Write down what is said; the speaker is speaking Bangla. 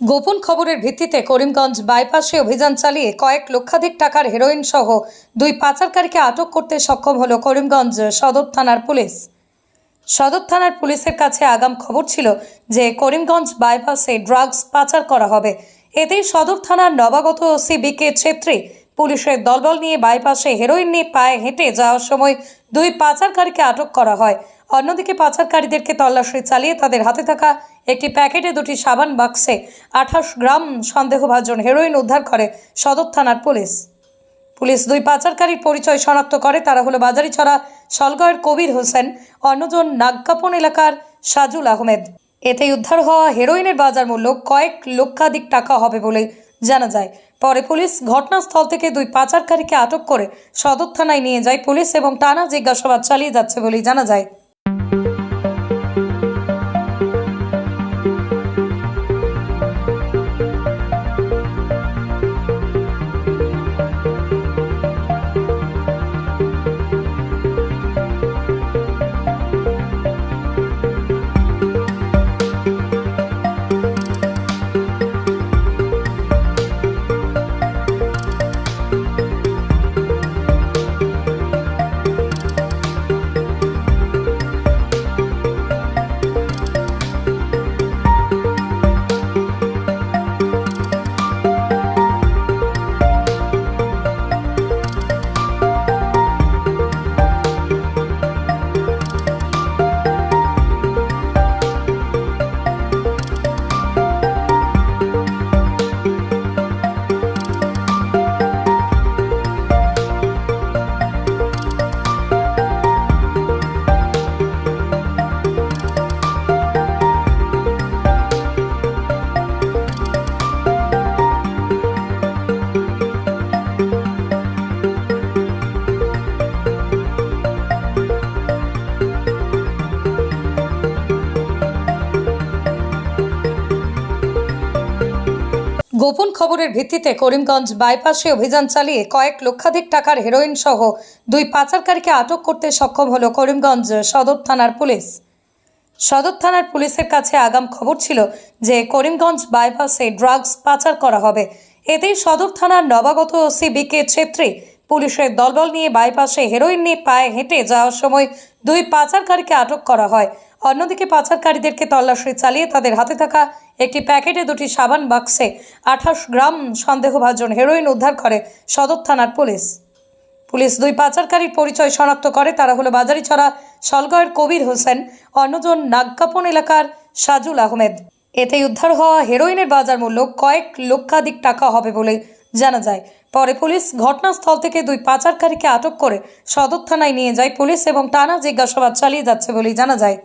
গোপন খবরের ভিত্তিতে করিমগঞ্জ বাইপাসে অভিযান চালিয়ে কয়েক লক্ষাধিক টাকার হেরোইন সহ দুই পাচারকারীকে আটক করতে সক্ষম হল করিমগঞ্জ সদর থানার পুলিশ। সদর থানার পুলিশের কাছে আগাম খবর ছিল যে করিমগঞ্জ বাইপাসে ড্রাগস পাচার করা হবে। এতেই সদর থানার নবাগত ওসি বি কে ছেত্রী পুলিশের দলবল নিয়ে বাইপাসে হেরোইন নিয়ে পায়ে হেঁটে যাওয়ার সময় দুই পাচারকারীকে আটক করা হয়। অন্যদিকে পাচারকারীদেরকে তল্লাশি চালিয়ে তাদের হাতে থাকা একটি প্যাকেটে দুটি সাবান বাক্সে আঠাশ গ্রাম সন্দেহভাজন হেরোইন উদ্ধার করে সদর থানার পুলিশ। পুলিশ দুই পাচারকারীর পরিচয় শনাক্ত করে, তারা হলো বাজারিছড়া সলগয়ের কবির হোসেন, অন্যজন নাগকাপন এলাকার সাজুল আহমেদ। এতে উদ্ধার হওয়া হেরোইনের বাজার মূল্য কয়েক লক্ষাধিক টাকা হবে বলে জানা যায়। পরে পুলিশ ঘটনাস্থল থেকে দুই পাচারকারীকে আটক করে সদর থানায় নিয়ে যায় পুলিশ এবং টানা জিজ্ঞাসাবাদ চালিয়ে যাচ্ছে বলেই জানা যায়। গোপন খবরের ভিত্তিতে করিমগঞ্জ বাইপাসে অভিযান চালিয়ে কয়েক লক্ষাধিক টাকার হেরোইন সহ দুই পাচারকারীকে আটক করতে সক্ষম হল করিমগঞ্জ সদর থানার পুলিশ। সদর থানার পুলিশের কাছে আগাম খবর ছিল যে করিমগঞ্জ বাইপাসে ড্রাগস পাচার করা হবে। এতেই সদর থানার নবাগত ওসি বি কে ছেত্রী পুলিশের দলবল নিয়ে বাইপাসে হেরোইন নিয়ে পায়ে হেঁটে যাওয়ার সময় দুই পাচারকারীকে আটক করা হয়। অন্যদিকে পাচারকারীদেরকে তল্লাশি চালিয়ে তাদের হাতে থাকা একটি প্যাকেটে দুটি সাবান বাক্সে আঠাশ গ্রাম সন্দেহভাজন হেরোইন উদ্ধার করে সদর থানার পুলিশ। পুলিশ দুই পাচারকারীর পরিচয় শনাক্ত করে। তারা হলো বাজারিছড়া সলগয়ের কবির হোসেন, অন্যজন নাগকাপন এলাকার সাজুল আহমেদ। এতে উদ্ধার হওয়া হেরোইনের বাজার মূল্য কয়েক লক্ষাধিক টাকা হবে বলে জানা যায়। পরে পুলিশ ঘটনাস্থল থেকে দুই পাচারকারীকে আটক করে সদর থানায় নিয়ে যায় পুলিশ এবং টানা জিজ্ঞাসাবাদ চালিয়ে যাচ্ছে বলেই জানা যায়।